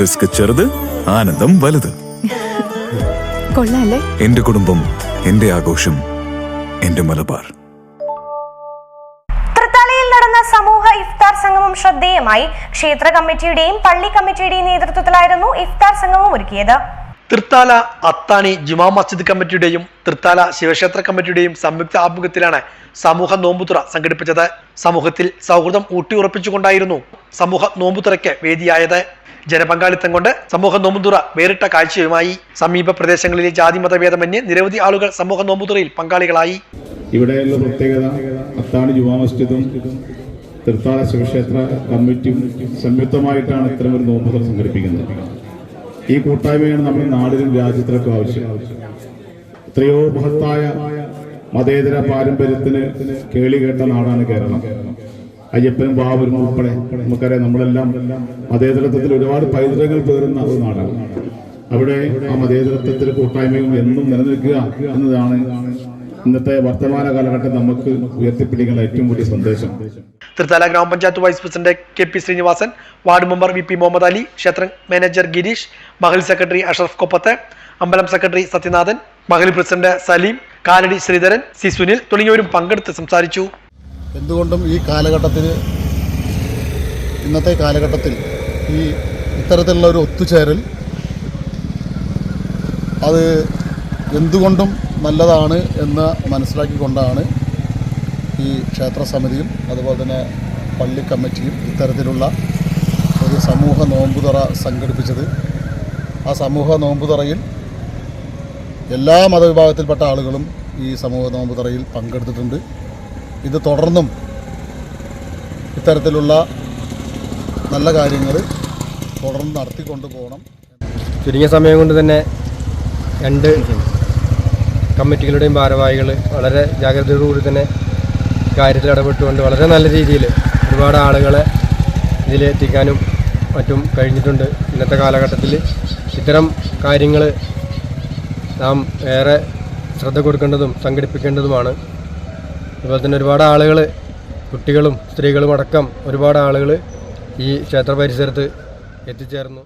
Risk ചെറുത് ആനന്ദം വലുത്. കൊള്ളാല്ലേ? എന്റെ കുടുംബം എന്റെ ആഘോഷം എന്റെ മലബാർ. തൃത്താലയിൽ നടന്ന സമൂഹ ഇഫ്താർ സംഗമം ശ്രദ്ധേയമായി. ക്ഷേത്ര കമ്മിറ്റിയുടെയും പള്ളി കമ്മിറ്റിയുടെയും നേതൃത്വത്തിലായിരുന്നു ഇഫ്താർ സംഗമം ഒരുക്കിയത്. തൃത്താല അത്താണി ജുമാ മസ്ജിദ് കമ്മിറ്റിയുടെയും തൃത്താല ശിവക്ഷേത്ര കമ്മിറ്റിയുടെയും സംയുക്ത ആഭിമുഖ്യത്തിലാണ് സമൂഹ നോമ്പുതുറ സംഘടിപ്പിച്ചത്. സമൂഹത്തിൽ സൗഹൃദം ഊട്ടിയുറപ്പിച്ചുകൊണ്ടായിരുന്നു സമൂഹ നോമ്പുതുറയ്ക്ക് വേദിയായത്. ജനപങ്കാളിത്തം കൊണ്ട് സമൂഹ നോമ്പുതുറ വേറിട്ട കാഴ്ചയുമായി സമീപ പ്രദേശങ്ങളിലെ ജാതി മതഭേദമന്യ നിരവധി ആളുകൾ സമൂഹ നോമ്പുതുറയിൽ പങ്കാളികളായി. ഇവിടെയുള്ള പ്രത്യേകത അത്താണി ജുമാ മസ്ജിദും തീർത്ഥാട ശിവക്ഷേത്ര കമ്മിറ്റിയും സംയുക്തമായിട്ടാണ് ഇത്തരം ഒരു നോമ്പുകൾ സംഘടിപ്പിക്കുന്നത്. ഈ കൂട്ടായ്മയാണ് നമ്മുടെ നാടിനും രാജ്യത്തിനൊക്കെ ആവശ്യം. എത്രയോ മഹത്തായ മതേതര പാരമ്പര്യത്തിന് കേളി കേട്ട നാടാണ് കേരളം. അയ്യപ്പനും ബാബരും ഉൾപ്പെടെ നമുക്കറിയാം നമ്മളെല്ലാം മതേതരത്വത്തിൽ ഒരുപാട് പൈതൃകങ്ങൾ പേറുന്ന ഒരു നാടാണ്. അവിടെ ആ മതേതരത്വത്തിൽ കൂട്ടായ്മയും എന്നും നിലനിൽക്കുക എന്നതാണ് ഇന്നത്തെ വർത്തമാന കാലഘട്ടം നമുക്ക് ഉയർത്തിപ്പിടിക്കുന്ന ഏറ്റവും വലിയ സന്ദേശം. Thrithala grama panchayat vice president K P Sreenivasan ward member V P Muhammad Ali ക്ഷേത്ര മാനേജർ ഗിരീഷ് മഹൽ സെക്രട്ടറി അഷറഫ് കൊപ്പത്ത് അമ്പലം സെക്രട്ടറി സത്യനാഥൻ മഹൽ പ്രസിഡന്റ് സലീം കാലടി ശ്രീധരൻ സി സുനിൽ തുടങ്ങിയവരും പങ്കെടുത്ത് സംസാരിച്ചു. എന്തുകൊണ്ടും ഈ കാലഘട്ടത്തിൽ ഇന്നത്തെ കാലഘട്ടത്തിൽ ഈ ഇത്തരത്തിലുള്ള ഒരു ഒത്തുചേരൽ അത് എന്തുകൊണ്ടും നല്ലതാണ് എന്ന് മനസ്സിലാക്കിക്കൊണ്ടാണ് ഈ ക്ഷേത്ര സമിതിയും അതുപോലെ തന്നെ പള്ളി കമ്മിറ്റിയും ഇത്തരത്തിലുള്ള ഒരു സമൂഹ നോമ്പുതറ സംഘടിപ്പിച്ചത്. ആ സമൂഹ നോമ്പുതറയിൽ എല്ലാ മതവിഭാഗത്തിൽപ്പെട്ട ആളുകളും ഈ സമൂഹ നോമ്പുതറയിൽ പങ്കെടുത്തിട്ടുണ്ട്. ഇത് തുടർന്നും ഇത്തരത്തിലുള്ള നല്ല കാര്യങ്ങൾ തുടർന്ന് നടത്തിക്കൊണ്ട് പോകണം. ചുരുങ്ങിയ സമയം കൊണ്ട് തന്നെ രണ്ട് കമ്മിറ്റികളുടെയും ഭാരവാഹികൾ വളരെ ജാഗ്രതയോടുകൂടി തന്നെ കാര്യത്തിൽ ഇടപെട്ടുകൊണ്ട് വളരെ നല്ല രീതിയിൽ ഒരുപാട് ആളുകളെ ഇതിലെത്തിക്കാനും മറ്റും കഴിഞ്ഞിട്ടുണ്ട്. ഇന്നത്തെ കാലഘട്ടത്തിൽ ഇത്തരം കാര്യങ്ങൾ നാം ഏറെ ശ്രദ്ധ കൊടുക്കേണ്ടതും സംഘടിപ്പിക്കേണ്ടതുമാണ്. അതുപോലെ തന്നെ ഒരുപാട് ആളുകൾ കുട്ടികളും സ്ത്രീകളും അടക്കം ഒരുപാട് ആളുകൾ ഈ ക്ഷേത്ര പരിസരത്ത് എത്തിച്ചേർന്നു.